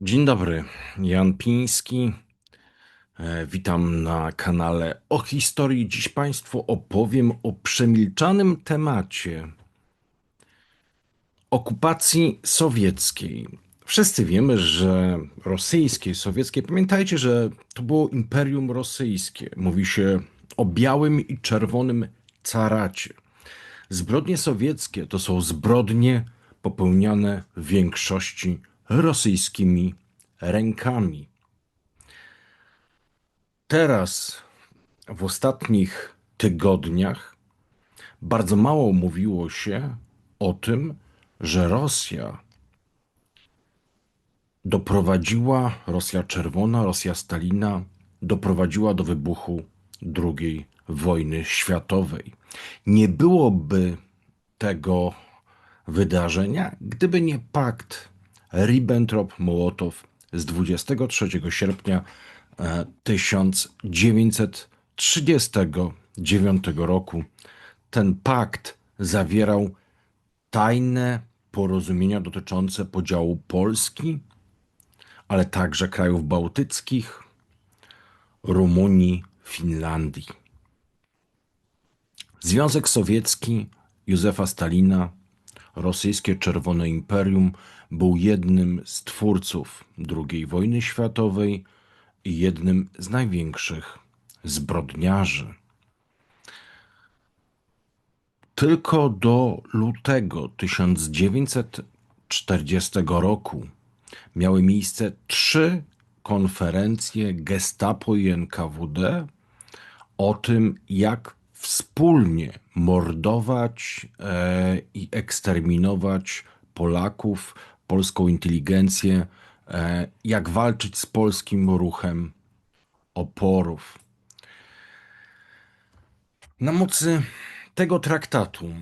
Dzień dobry, Jan Piński. E, Witam na kanale o historii. Dziś Państwu opowiem o przemilczanym temacie okupacji sowieckiej. Wszyscy wiemy, że rosyjskie, sowieckie, pamiętajcie, że to było Imperium Rosyjskie. Mówi się o białym i czerwonym caracie. Zbrodnie sowieckie to są zbrodnie popełniane w większości rosyjskimi rękami. Teraz, w ostatnich tygodniach, bardzo mało mówiło się o tym, że Rosja doprowadziła, Rosja Czerwona, Rosja Stalina, doprowadziła do wybuchu II wojny światowej. Nie byłoby tego wydarzenia, gdyby nie pakt Ribbentrop-Mołotow z 23 sierpnia 1939 roku. Ten pakt zawierał tajne porozumienia dotyczące podziału Polski, ale także krajów bałtyckich, Rumunii, Finlandii. Związek Sowiecki Józefa Stalina, rosyjskie Czerwone Imperium, był jednym z twórców II wojny światowej i jednym z największych zbrodniarzy. Tylko do lutego 1940 roku miały miejsce trzy konferencje Gestapo i NKWD o tym, jak wspólnie mordować e, i eksterminować Polaków, polską inteligencję, e, jak walczyć z polskim ruchem oporów. Na mocy tego traktatu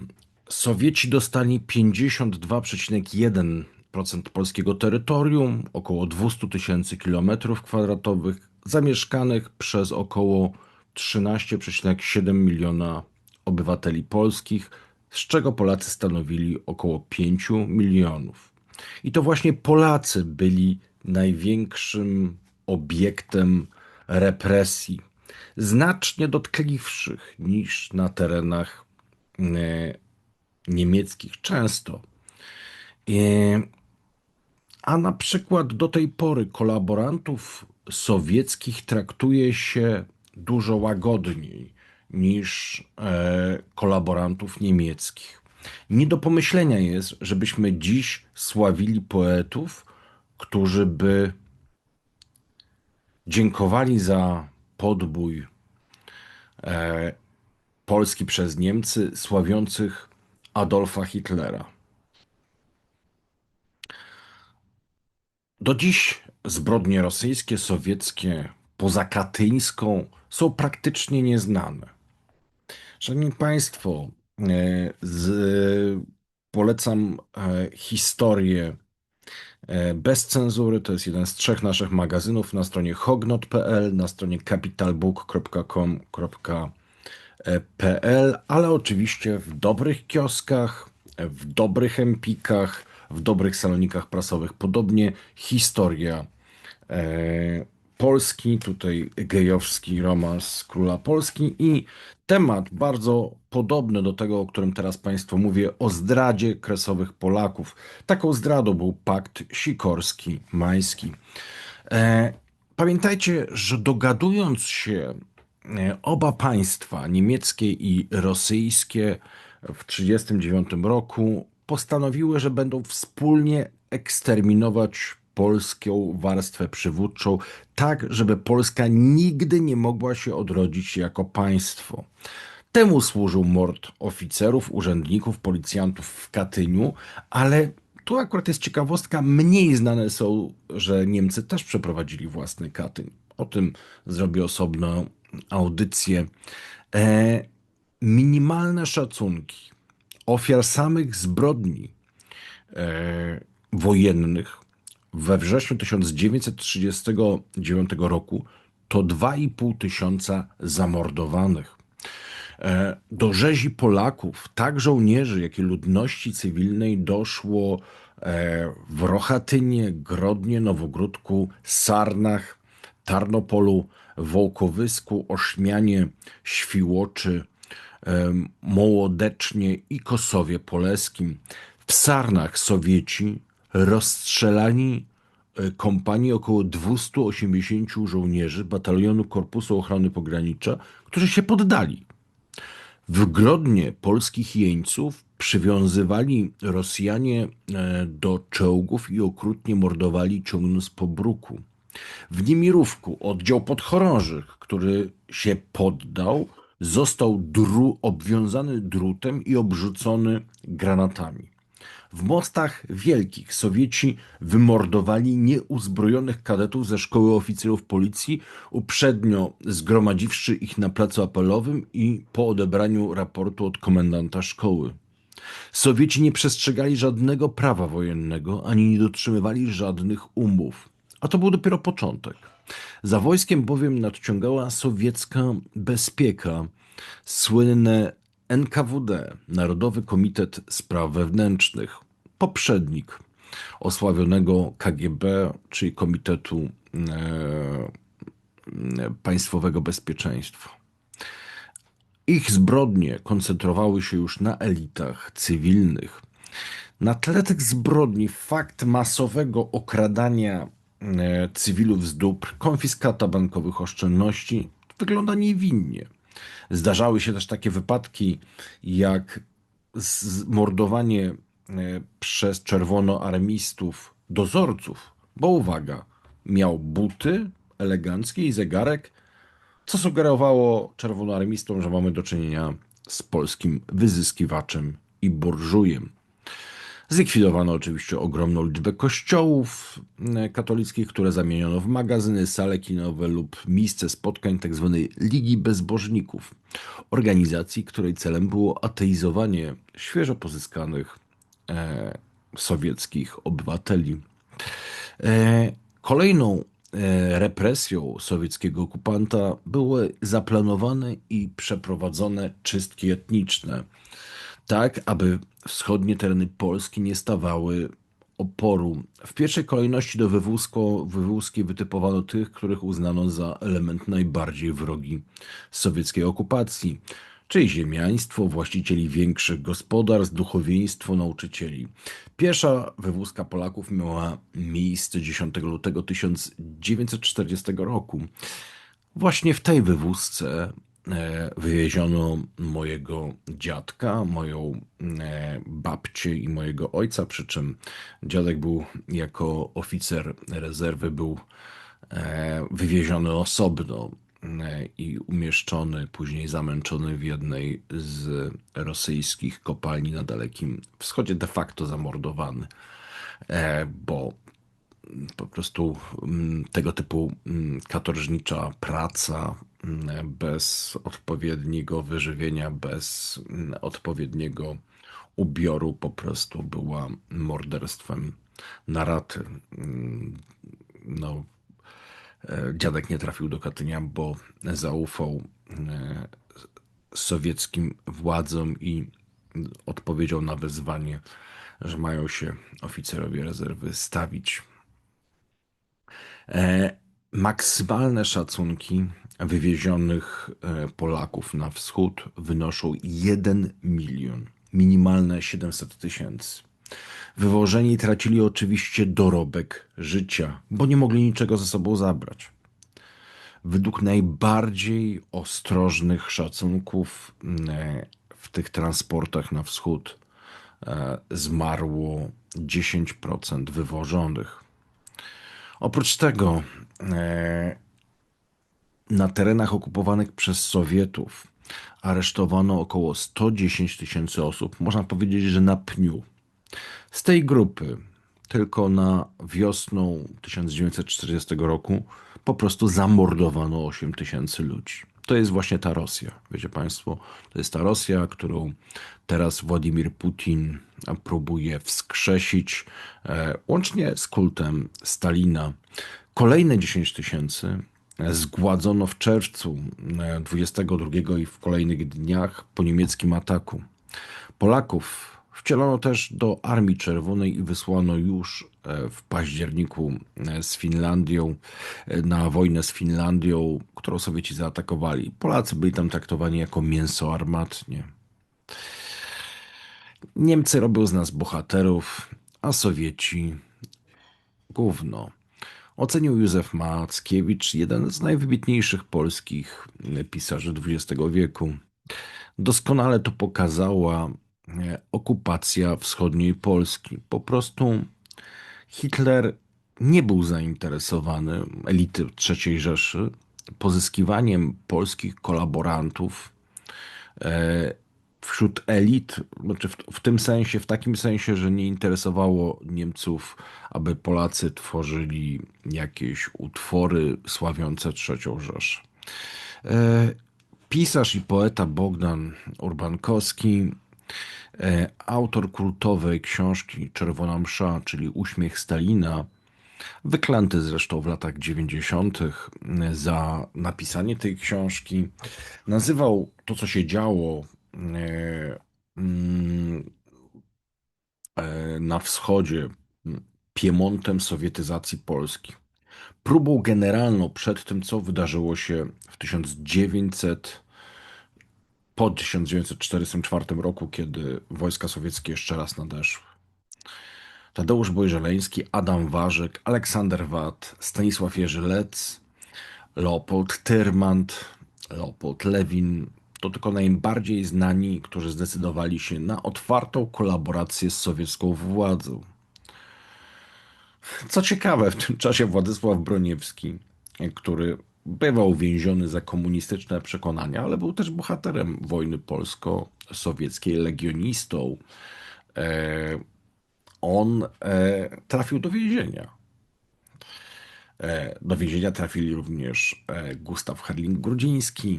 Sowieci dostali 52,1% polskiego terytorium, około 200 tysięcy kilometrów kwadratowych, zamieszkanych przez około 13,7 miliona obywateli polskich, z czego Polacy stanowili około 5 milionów. I to właśnie Polacy byli największym obiektem represji, znacznie dotkliwszych niż na terenach e, niemieckich często. E, a na przykład do tej pory kolaborantów sowieckich traktuje się dużo łagodniej niż e, kolaborantów niemieckich. Nie do pomyślenia jest, żebyśmy dziś sławili poetów, którzy by dziękowali za podbój e, Polski przez Niemcy sławiących Adolfa Hitlera. Do dziś zbrodnie rosyjskie, sowieckie, poza katyńską, są praktycznie nieznane. Szanowni Państwo, z, polecam e, historię e, bez cenzury. To jest jeden z trzech naszych magazynów na stronie hognot.pl, na stronie capitalbook.com.pl, ale oczywiście w dobrych kioskach, w dobrych empikach, w dobrych salonikach prasowych. Podobnie historia Polski, tutaj gejowski romans króla Polski i temat bardzo podobny do tego, o którym teraz Państwu mówię, o zdradzie kresowych Polaków. Taką zdradą był pakt sikorski-majski. E, pamiętajcie, że dogadując się e, oba państwa, niemieckie i rosyjskie, w 1939 roku postanowiły, że będą wspólnie eksterminować polską warstwę przywódczą, tak żeby Polska nigdy nie mogła się odrodzić jako państwo. Temu służył mord oficerów, urzędników, policjantów w Katyniu, ale tu akurat jest ciekawostka, mniej znane są, że Niemcy też przeprowadzili własny Katyń. O tym zrobię osobną audycję. E, minimalne szacunki ofiar samych zbrodni e, wojennych we wrześniu 1939 roku to 2,5 tysiąca zamordowanych. E, do rzezi Polaków, tak żołnierzy, jak i ludności cywilnej doszło e, w Rochatynie, Grodnie, Nowogródku, Sarnach, Tarnopolu, Wołkowysku, Ośmianie, Świłoczy, Mołodecznie i Kosowie Poleskim. W Sarnach Sowieci rozstrzelani e, kompanii około 280 żołnierzy batalionu Korpusu Ochrony Pogranicza, którzy się poddali. W Grodnie polskich jeńców przywiązywali Rosjanie e, do czołgów i okrutnie mordowali ciągnąc po bruku. W Nimirówku oddział podchorążych, który się poddał, został dru, obwiązany drutem i obrzucony granatami. W mostach wielkich Sowieci wymordowali nieuzbrojonych kadetów ze szkoły oficerów policji, uprzednio zgromadziwszy ich na placu apelowym i po odebraniu raportu od komendanta szkoły. Sowieci nie przestrzegali żadnego prawa wojennego ani nie dotrzymywali żadnych umów. A to był dopiero początek. Za wojskiem bowiem nadciągała sowiecka bezpieka, słynne NKWD, Narodowy Komitet Spraw Wewnętrznych, poprzednik osławionego KGB, czyli Komitetu e, Państwowego Bezpieczeństwa. Ich zbrodnie koncentrowały się już na elitach cywilnych. Na tle tych zbrodni fakt masowego okradania e, cywilów z dóbr, konfiskata bankowych oszczędności wygląda niewinnie. Zdarzały się też takie wypadki jak mordowanie przez czerwonoarmistów dozorców, bo uwaga, miał buty eleganckie i zegarek, co sugerowało czerwonoarmistom, że mamy do czynienia z polskim wyzyskiwaczem i burżujem. Zlikwidowano oczywiście ogromną liczbę kościołów e, katolickich, które zamieniono w magazyny, sale kinowe lub miejsce spotkań tzw. Tak Ligi Bezbożników, organizacji, której celem było ateizowanie świeżo pozyskanych e, sowieckich obywateli. E, kolejną e, represją sowieckiego okupanta były zaplanowane i przeprowadzone czystki etniczne tak aby wschodnie tereny Polski nie stawały oporu. W pierwszej kolejności do wywózko, wywózki wytypowano tych, których uznano za element najbardziej wrogi sowieckiej okupacji, czyli ziemiaństwo, właścicieli większych gospodarstw, duchowieństwo, nauczycieli. Pierwsza wywózka Polaków miała miejsce 10 lutego 1940 roku. Właśnie w tej wywózce E, wywieziono mojego dziadka, moją e, babcię i mojego ojca, przy czym dziadek był jako oficer rezerwy, był e, wywieziony osobno i umieszczony, później zamęczony w jednej z rosyjskich kopalni na Dalekim Wschodzie, de facto zamordowany, bo po prostu mm, tego typu mm, katorżnicza praca mm, bez odpowiedniego wyżywienia, bez odpowiedniego ubioru po prostu była morderstwem na raty. No, e, dziadek nie trafił do Katynia, bo zaufał e, sowieckim władzom i odpowiedział na wezwanie, że mają się oficerowie rezerwy stawić E, maksymalne szacunki wywiezionych e, Polaków na wschód wynoszą 1 milion, minimalne 700 tysięcy. Wywożeni tracili oczywiście dorobek życia, bo nie mogli niczego ze sobą zabrać. Według najbardziej ostrożnych szacunków e, w tych transportach na wschód zmarło 10% wywożonych. Oprócz tego e, na terenach okupowanych przez Sowietów aresztowano około 110 tysięcy osób. Można powiedzieć, że na pniu. Z tej grupy tylko na wiosną 1940 roku po prostu zamordowano 8 tysięcy ludzi. To jest właśnie ta Rosja, wiecie Państwo, to jest ta Rosja, którą teraz Władimir Putin próbuje wskrzesić, e, łącznie z kultem Stalina. Kolejne 10 tysięcy zgładzono w czerwcu 22 i w kolejnych dniach po niemieckim ataku. Polaków wcielono też do Armii Czerwonej i wysłano już e, w październiku e, z Finlandią e, na wojnę z Finlandią, którą Sowieci zaatakowali. Polacy byli tam traktowani jako mięso armatnie. Niemcy robią z nas bohaterów, a Sowieci gówno. Ocenił Józef Mackiewicz, jeden z najwybitniejszych polskich pisarzy XX wieku. Doskonale to pokazała okupacja wschodniej Polski. Po prostu Hitler nie był zainteresowany, elity III Rzeszy, pozyskiwaniem polskich kolaborantów e, wśród elit, znaczy w, w, tym sensie, w takim sensie, że nie interesowało Niemców, aby Polacy tworzyli jakieś utwory sławiące III Rzeszę. E, pisarz i poeta Bogdan Urbankowski E, autor kultowej książki Czerwona Msza, czyli Uśmiech Stalina, wyklęty zresztą w latach 90. za napisanie tej książki, nazywał to, co się działo e, mm, e, na wschodzie Piemontem sowietyzacji Polski. Próbą generalną przed tym, co wydarzyło się w 1900 po 1944 roku, kiedy wojska sowieckie jeszcze raz nadeszły. Tadeusz Bojżeleński, Adam Warzyk, Aleksander Wat, Stanisław Jerzy Lec, Leopold Tyrmand, Leopold Lewin to tylko najbardziej znani, którzy zdecydowali się na otwartą kolaborację z sowiecką władzą. Co ciekawe, w tym czasie Władysław Broniewski, który Bywał więziony za komunistyczne przekonania, ale był też bohaterem wojny polsko-sowieckiej, legionistą. E, on e, trafił do więzienia. E, do więzienia trafili również Gustaw Herling-Grudziński,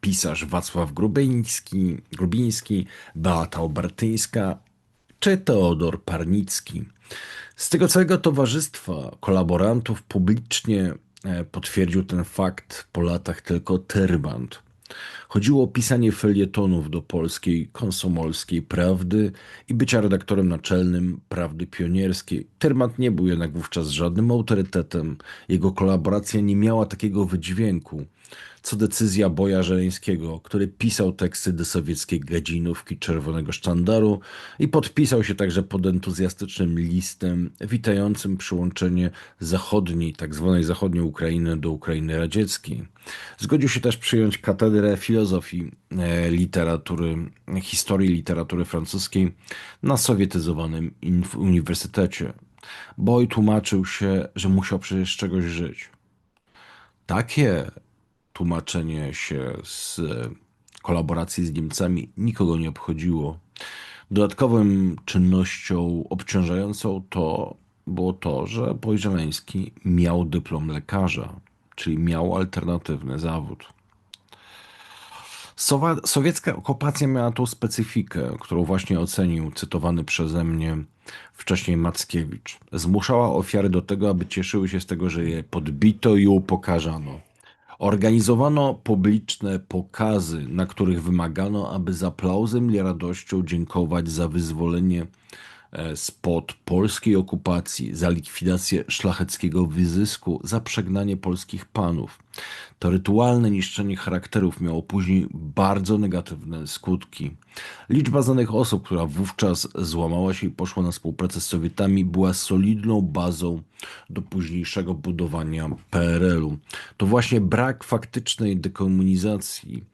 pisarz Wacław Grubiński, Grubiński, Beata Obertyńska czy Teodor Parnicki. Z tego całego towarzystwa kolaborantów publicznie potwierdził ten fakt po latach tylko Terband. Chodziło o pisanie felietonów do polskiej konsomolskiej prawdy i bycia redaktorem naczelnym Prawdy Pionierskiej. Termat nie był jednak wówczas żadnym autorytetem. Jego kolaboracja nie miała takiego wydźwięku co decyzja Boja Żeleńskiego, który pisał teksty do sowieckiej gadzinówki Czerwonego Sztandaru i podpisał się także pod entuzjastycznym listem witającym przyłączenie zachodniej, tak zwanej zachodniej Ukrainy do Ukrainy radzieckiej. Zgodził się też przyjąć katedrę filozofii e, literatury, historii literatury francuskiej na sowietyzowanym uniwersytecie. Boj tłumaczył się, że musiał przecież czegoś żyć. Takie tłumaczenie się z kolaboracji z Niemcami nikogo nie obchodziło. Dodatkową czynnością obciążającą to było to, że Bojżeleński miał dyplom lekarza, czyli miał alternatywny zawód. Sowiecka okupacja miała tą specyfikę, którą właśnie ocenił cytowany przeze mnie wcześniej Mackiewicz. Zmuszała ofiary do tego, aby cieszyły się z tego, że je podbito i upokarzano. Organizowano publiczne pokazy, na których wymagano, aby z aplauzem i radością dziękować za wyzwolenie spod polskiej okupacji, za likwidację szlacheckiego wyzysku, za przegnanie polskich panów. To rytualne niszczenie charakterów miało później bardzo negatywne skutki. Liczba znanych osób, która wówczas złamała się i poszła na współpracę z Sowietami, była solidną bazą do późniejszego budowania PRL-u. To właśnie brak faktycznej dekomunizacji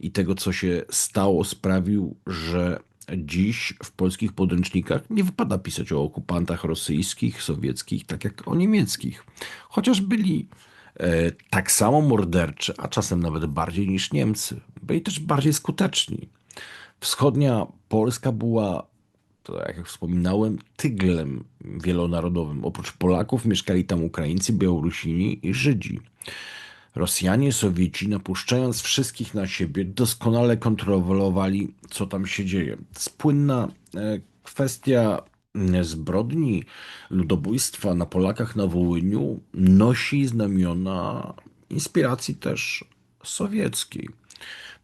i tego, co się stało, sprawił, że Dziś w polskich podręcznikach nie wypada pisać o okupantach rosyjskich, sowieckich, tak jak o niemieckich. Chociaż byli e, tak samo morderczy, a czasem nawet bardziej niż Niemcy. Byli też bardziej skuteczni. Wschodnia Polska była, to jak wspominałem, tyglem wielonarodowym. Oprócz Polaków mieszkali tam Ukraińcy, Białorusini i Żydzi. Rosjanie, Sowieci, napuszczając wszystkich na siebie, doskonale kontrolowali, co tam się dzieje. Spłynna e, kwestia e, zbrodni ludobójstwa na Polakach na Wołyniu nosi znamiona inspiracji też sowieckiej.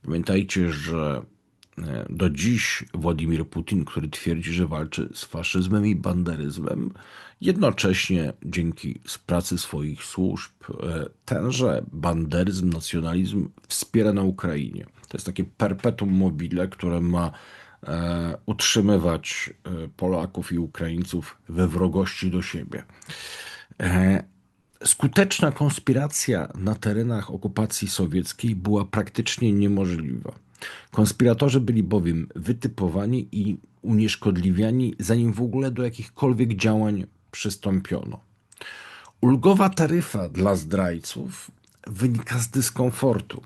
Pamiętajcie, że do dziś Władimir Putin, który twierdzi, że walczy z faszyzmem i banderyzmem, jednocześnie dzięki pracy swoich służb e, tenże banderyzm, nacjonalizm wspiera na Ukrainie. To jest takie perpetuum mobile, które ma e, utrzymywać Polaków i Ukraińców we wrogości do siebie. Skuteczna konspiracja na terenach okupacji sowieckiej była praktycznie niemożliwa. Konspiratorzy byli bowiem wytypowani i unieszkodliwiani, zanim w ogóle do jakichkolwiek działań przystąpiono. Ulgowa taryfa dla zdrajców wynika z dyskomfortu.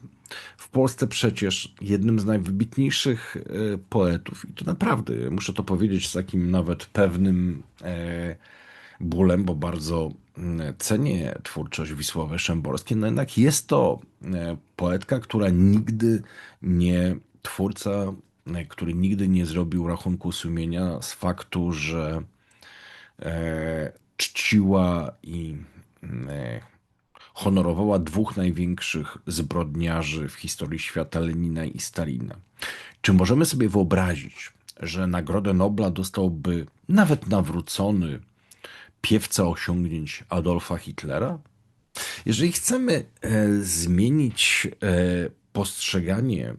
W Polsce przecież jednym z najwybitniejszych e, poetów, i to naprawdę, muszę to powiedzieć z takim nawet pewnym e, bólem, bo bardzo cenię twórczość Wisławy Szymborskiej, no jednak jest to e, poetka, która nigdy nie, twórca, e, który nigdy nie zrobił rachunku sumienia z faktu, że e, czciła i mm, honorowała dwóch największych zbrodniarzy w historii świata, Lenina i Stalina. Czy możemy sobie wyobrazić, że Nagrodę Nobla dostałby nawet nawrócony piewca osiągnięć Adolfa Hitlera? Jeżeli chcemy e, zmienić e, postrzeganie, e,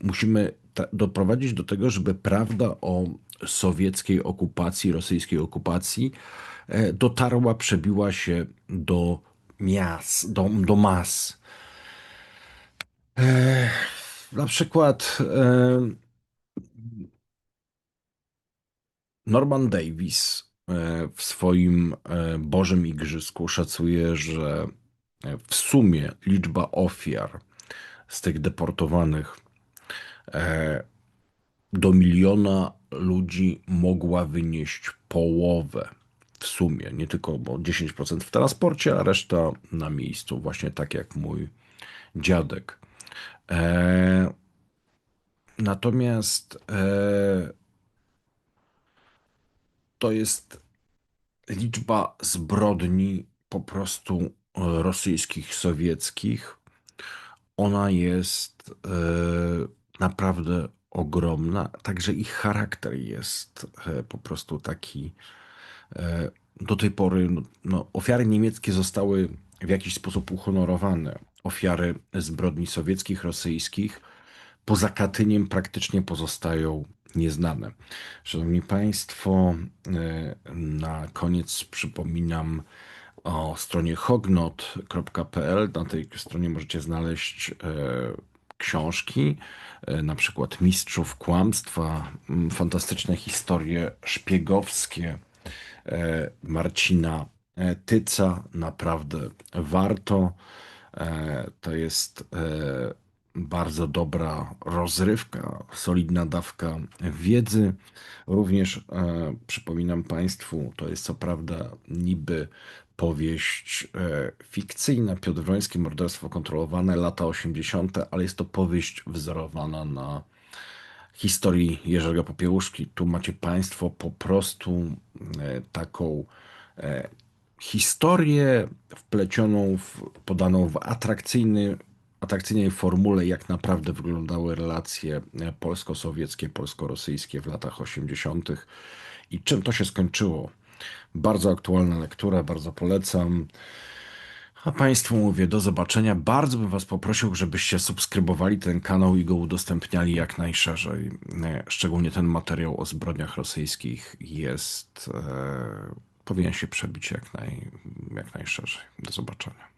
musimy doprowadzić do tego, żeby prawda o sowieckiej okupacji, rosyjskiej okupacji dotarła, przebiła się do miast, do, do mas. Na przykład Norman Davis w swoim e, Bożym Igrzysku szacuje, że e, w sumie liczba ofiar z tych deportowanych do miliona ludzi mogła wynieść połowę w sumie, nie tylko bo 10% w transporcie, a reszta na miejscu, właśnie tak jak mój dziadek. Natomiast to jest liczba zbrodni po prostu e, rosyjskich, sowieckich. Ona jest e, naprawdę ogromna, także ich charakter jest e, po prostu taki. Do tej pory no, no, ofiary niemieckie zostały w jakiś sposób uhonorowane. Ofiary zbrodni sowieckich, rosyjskich poza Katyniem praktycznie pozostają nieznane. Szanowni Państwo, e, na koniec przypominam o stronie hognot.pl. Na tej stronie możecie znaleźć e, książki, e, na przykład Mistrzów Kłamstwa, fantastyczne historie szpiegowskie Marcina Tyca. Naprawdę warto. To jest bardzo dobra rozrywka, solidna dawka wiedzy. Również e, przypominam Państwu, to jest co prawda niby powieść e, fikcyjna, Piotr Wroński, Morderstwo kontrolowane, lata 80., ale jest to powieść wzorowana na historii Jerzego Popiełuszki. Tu macie Państwo po prostu e, taką e, historię wplecioną, w, podaną w atrakcyjny atrakcyjnej formule, jak naprawdę wyglądały relacje e, polsko-sowieckie, polsko-rosyjskie w latach 80. i czym to się skończyło. Bardzo aktualna lektura, bardzo polecam. A Państwu mówię do zobaczenia. Bardzo bym Was poprosił, żebyście subskrybowali ten kanał i go udostępniali jak najszerzej. E, szczególnie ten materiał o zbrodniach rosyjskich jest, e, powinien się przebić jak, naj, jak najszerzej. Do zobaczenia.